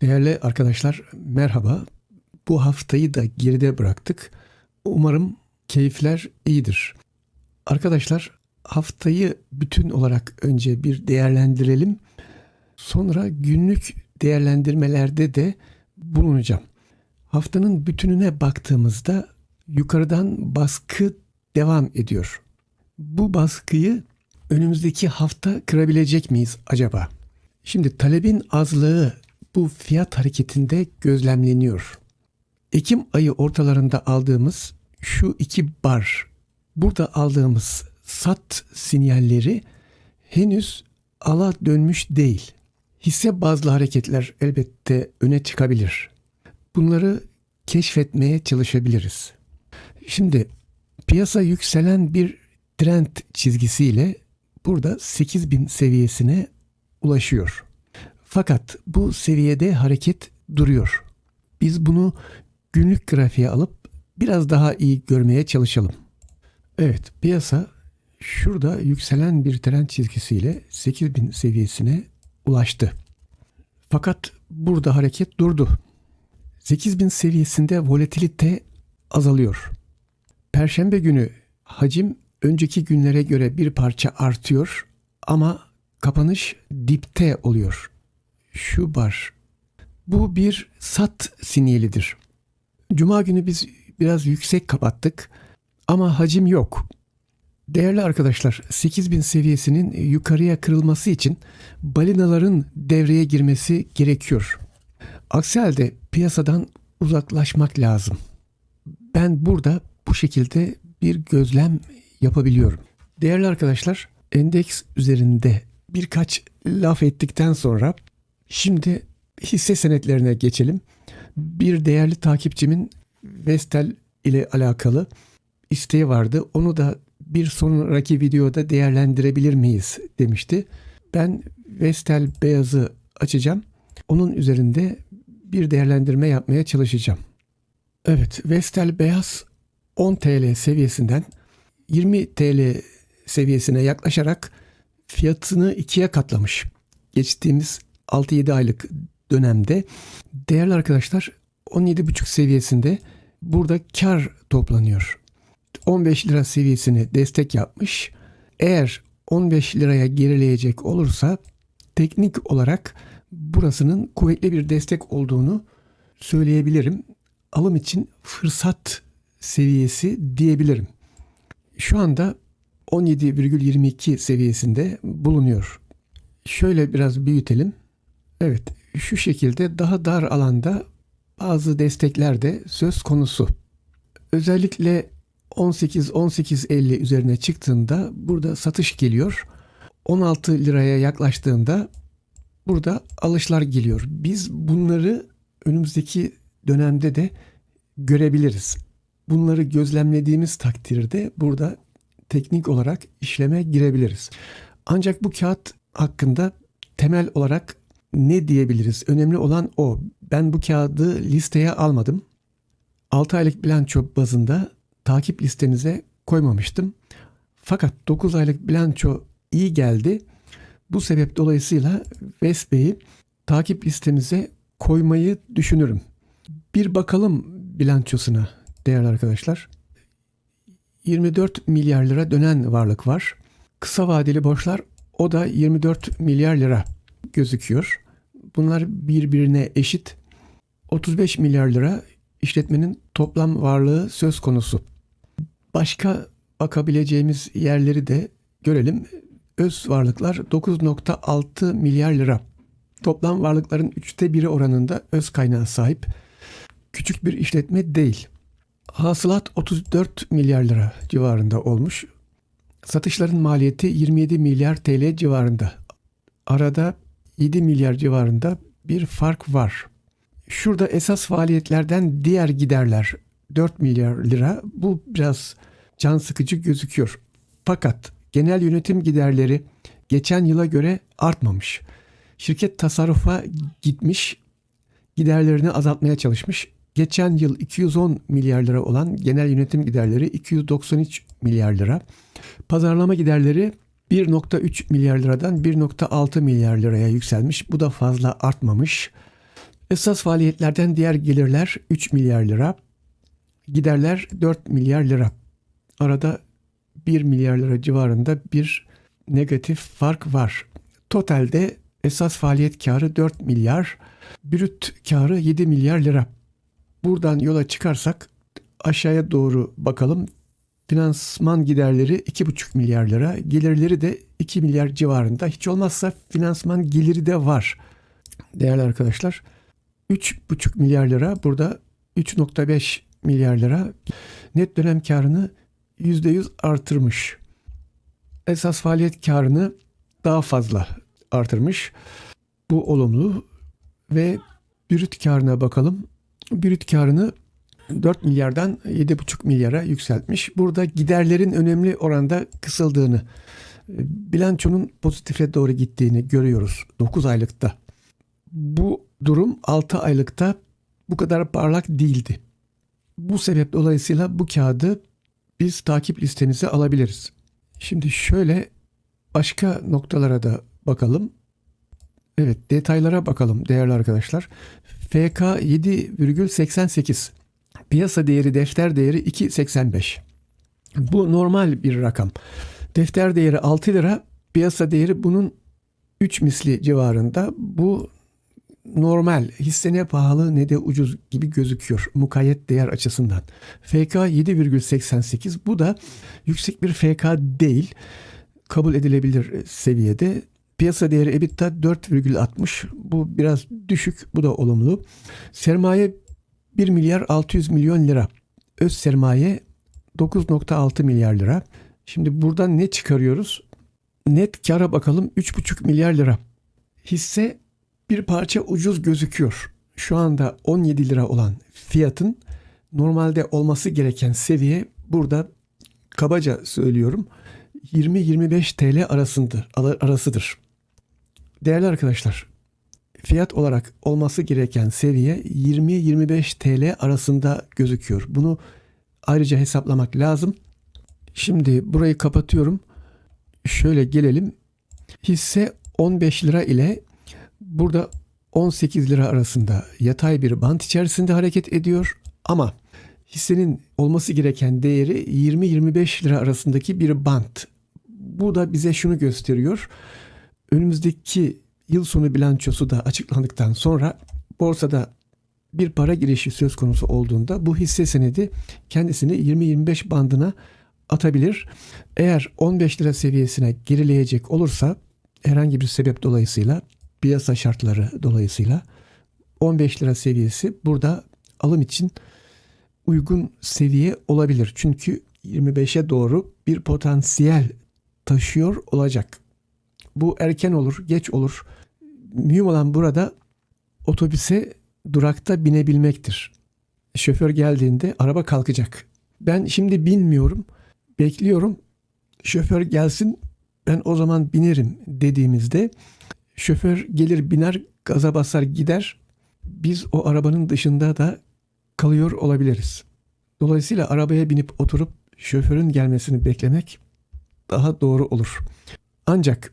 Değerli arkadaşlar merhaba. Bu haftayı da geride bıraktık. Umarım keyifler iyidir. Arkadaşlar haftayı bütün olarak önce bir değerlendirelim. Sonra günlük değerlendirmelerde de bulunacağım. Haftanın bütününe baktığımızda yukarıdan baskı devam ediyor. Bu baskıyı önümüzdeki hafta kırabilecek miyiz acaba? Şimdi talebin azlığı bu fiyat hareketinde gözlemleniyor. Ekim ayı ortalarında aldığımız şu iki bar, burada aldığımız sat sinyalleri henüz ala dönmüş değil. Hisse bazlı hareketler elbette öne çıkabilir. Bunları keşfetmeye çalışabiliriz. Şimdi piyasa yükselen bir trend çizgisiyle burada 8000 seviyesine ulaşıyor. Fakat bu seviyede hareket duruyor. Biz bunu günlük grafiğe alıp biraz daha iyi görmeye çalışalım. Evet, piyasa şurada yükselen bir trend çizgisiyle 8000 seviyesine ulaştı. Fakat burada hareket durdu. 8000 seviyesinde volatilite azalıyor. Perşembe günü hacim önceki günlere göre bir parça artıyor ama kapanış dipte oluyor. Şu bar. Bu bir sat sinyalidir. Cuma günü biz biraz yüksek kapattık ama hacim yok. Değerli arkadaşlar 8000 seviyesinin yukarıya kırılması için balinaların devreye girmesi gerekiyor. Aksi halde piyasadan uzaklaşmak lazım. Ben burada bu şekilde bir gözlem yapabiliyorum. Değerli arkadaşlar endeks üzerinde birkaç laf ettikten sonra şimdi hisse senetlerine geçelim. Bir değerli takipçimin Vestel ile alakalı isteği vardı. Onu da bir sonraki videoda değerlendirebilir miyiz demişti. Ben Vestel beyazı açacağım. Onun üzerinde bir değerlendirme yapmaya çalışacağım. Evet, Vestel beyaz 10 TL seviyesinden 20 TL seviyesine yaklaşarak fiyatını ikiye katlamış. Geçtiğimiz 6-7 aylık dönemde değerli arkadaşlar 17,5 seviyesinde burada kar toplanıyor. 15 lira seviyesini destek yapmış. Eğer 15 liraya gerileyecek olursa teknik olarak burasının kuvvetli bir destek olduğunu söyleyebilirim. Alım için fırsat seviyesi diyebilirim. Şu anda 17,22 seviyesinde bulunuyor. Şöyle biraz büyütelim. Evet, şu şekilde daha dar alanda bazı destekler de söz konusu. Özellikle 18-18.50 üzerine çıktığında burada satış geliyor. 16 liraya yaklaştığında burada alışlar geliyor. Biz bunları önümüzdeki dönemde de görebiliriz. Bunları gözlemlediğimiz takdirde burada teknik olarak işleme girebiliriz. Ancak bu kağıt hakkında temel olarak ne diyebiliriz? Önemli olan o. Ben bu kağıdı listeye almadım. 6 aylık bilanço bazında takip listenize koymamıştım. Fakat 9 aylık bilanço iyi geldi. Bu sebep dolayısıyla Vespe'yi takip listemize koymayı düşünürüm. Bir bakalım bilançosuna değerli arkadaşlar. 24 milyar lira dönen varlık var. Kısa vadeli borçlar o da 24 milyar lira gözüküyor. Bunlar birbirine eşit. 35 milyar lira işletmenin toplam varlığı söz konusu. Başka bakabileceğimiz yerleri de görelim. Öz varlıklar 9.6 milyar lira. Toplam varlıkların üçte biri oranında öz kaynağı sahip. Küçük bir işletme değil. Hasılat 34 milyar lira civarında olmuş. Satışların maliyeti 27 milyar TL civarında. Arada 7 milyar civarında bir fark var. Şurada esas faaliyetlerden diğer giderler 4 milyar lira. Bu biraz can sıkıcı gözüküyor. Fakat genel yönetim giderleri geçen yıla göre artmamış. Şirket tasarrufa gitmiş, giderlerini azaltmaya çalışmış. Geçen yıl 210 milyar lira olan genel yönetim giderleri 293 milyar lira. Pazarlama giderleri 1.3 milyar liradan 1.6 milyar liraya yükselmiş. Bu da fazla artmamış. Esas faaliyetlerden diğer gelirler 3 milyar lira. Giderler 4 milyar lira. Arada 1 milyar lira civarında bir negatif fark var. Totalde esas faaliyet karı 4 milyar, brüt karı 7 milyar lira. Buradan yola çıkarsak aşağıya doğru bakalım. Finansman giderleri 2,5 milyar lira, gelirleri de 2 milyar civarında. Hiç olmazsa finansman geliri de var. Değerli arkadaşlar, 3,5 milyar lira burada 3,5 milyar lira net dönem karını %100 artırmış. Esas faaliyet karını daha fazla artırmış. Bu olumlu ve brüt karına bakalım. Brüt karını 4 milyardan 7,5 milyara yükseltmiş. Burada giderlerin önemli oranda kısıldığını, bilançonun pozitife doğru gittiğini görüyoruz 9 aylıkta. Bu durum 6 aylıkta bu kadar parlak değildi. Bu sebep dolayısıyla bu kağıdı biz takip listemize alabiliriz. Şimdi şöyle başka noktalara da bakalım. Evet detaylara bakalım değerli arkadaşlar. FK 7,88. Piyasa değeri defter değeri 2,85. Bu normal bir rakam. Defter değeri 6 lira, piyasa değeri bunun 3 misli civarında. Bu normal, hisse ne pahalı ne de ucuz gibi gözüküyor mukayyet değer açısından. FK 7,88 bu da yüksek bir FK değil. Kabul edilebilir seviyede. Piyasa değeri EBITDA 4,60. Bu biraz düşük. Bu da olumlu. Sermaye 1 milyar 600 milyon lira. Öz sermaye 9.6 milyar lira. Şimdi buradan ne çıkarıyoruz? Net kara bakalım 3,5 milyar lira. Hisse bir parça ucuz gözüküyor. Şu anda 17 lira olan fiyatın normalde olması gereken seviye burada kabaca söylüyorum 20-25 TL arasındır, arasıdır. Değerli arkadaşlar, fiyat olarak olması gereken seviye 20-25 TL arasında gözüküyor. Bunu ayrıca hesaplamak lazım. Şimdi burayı kapatıyorum. Şöyle gelelim. Hisse 15 lira ile burada 18 lira arasında yatay bir bant içerisinde hareket ediyor ama hissenin olması gereken değeri 20-25 lira arasındaki bir bant. Bu da bize şunu gösteriyor. Önümüzdeki yıl sonu bilançosu da açıklandıktan sonra borsada bir para girişi söz konusu olduğunda bu hisse senedi kendisini 20-25 bandına atabilir. Eğer 15 lira seviyesine gerileyecek olursa herhangi bir sebep dolayısıyla piyasa şartları dolayısıyla 15 lira seviyesi burada alım için uygun seviye olabilir. Çünkü 25'e doğru bir potansiyel taşıyor olacak. Bu erken olur, geç olur. Mühim olan burada otobüse durakta binebilmektir. Şoför geldiğinde araba kalkacak. Ben şimdi binmiyorum, bekliyorum. Şoför gelsin, ben o zaman binerim dediğimizde şoför gelir biner, gaza basar gider. Biz o arabanın dışında da kalıyor olabiliriz. Dolayısıyla arabaya binip oturup şoförün gelmesini beklemek daha doğru olur. Ancak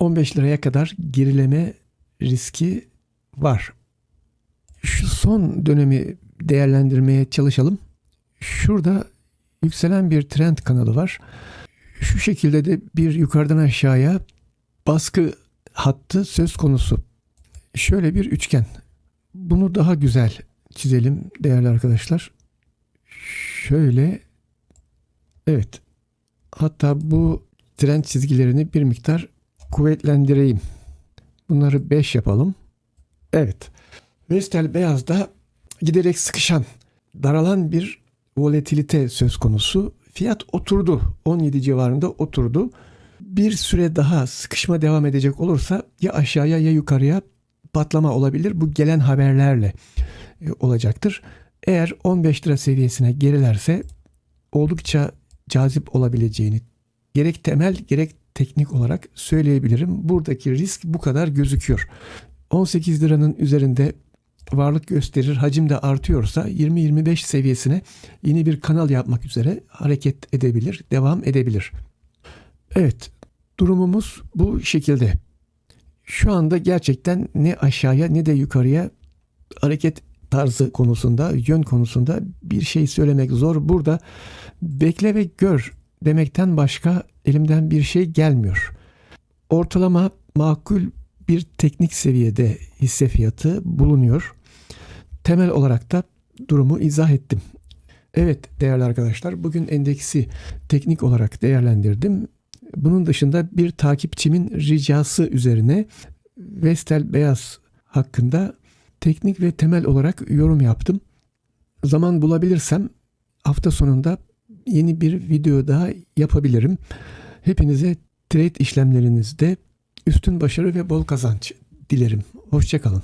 15 liraya kadar gerileme riski var. Şu son dönemi değerlendirmeye çalışalım. Şurada yükselen bir trend kanalı var. Şu şekilde de bir yukarıdan aşağıya baskı hattı söz konusu. Şöyle bir üçgen. Bunu daha güzel çizelim değerli arkadaşlar. Şöyle evet. Hatta bu trend çizgilerini bir miktar kuvvetlendireyim. Bunları 5 yapalım. Evet. Vestel beyazda giderek sıkışan, daralan bir volatilite söz konusu. Fiyat oturdu. 17 civarında oturdu. Bir süre daha sıkışma devam edecek olursa ya aşağıya ya yukarıya patlama olabilir. Bu gelen haberlerle e, olacaktır. Eğer 15 lira seviyesine gerilerse oldukça cazip olabileceğini gerek temel gerek teknik olarak söyleyebilirim. Buradaki risk bu kadar gözüküyor. 18 liranın üzerinde varlık gösterir, hacim de artıyorsa 20-25 seviyesine yeni bir kanal yapmak üzere hareket edebilir, devam edebilir. Evet, durumumuz bu şekilde. Şu anda gerçekten ne aşağıya ne de yukarıya hareket tarzı konusunda, yön konusunda bir şey söylemek zor. Burada bekle ve gör demekten başka elimden bir şey gelmiyor. Ortalama makul bir teknik seviyede hisse fiyatı bulunuyor. Temel olarak da durumu izah ettim. Evet değerli arkadaşlar bugün endeksi teknik olarak değerlendirdim. Bunun dışında bir takipçimin ricası üzerine Vestel Beyaz hakkında teknik ve temel olarak yorum yaptım. Zaman bulabilirsem hafta sonunda yeni bir video daha yapabilirim. Hepinize trade işlemlerinizde üstün başarı ve bol kazanç dilerim. Hoşçakalın.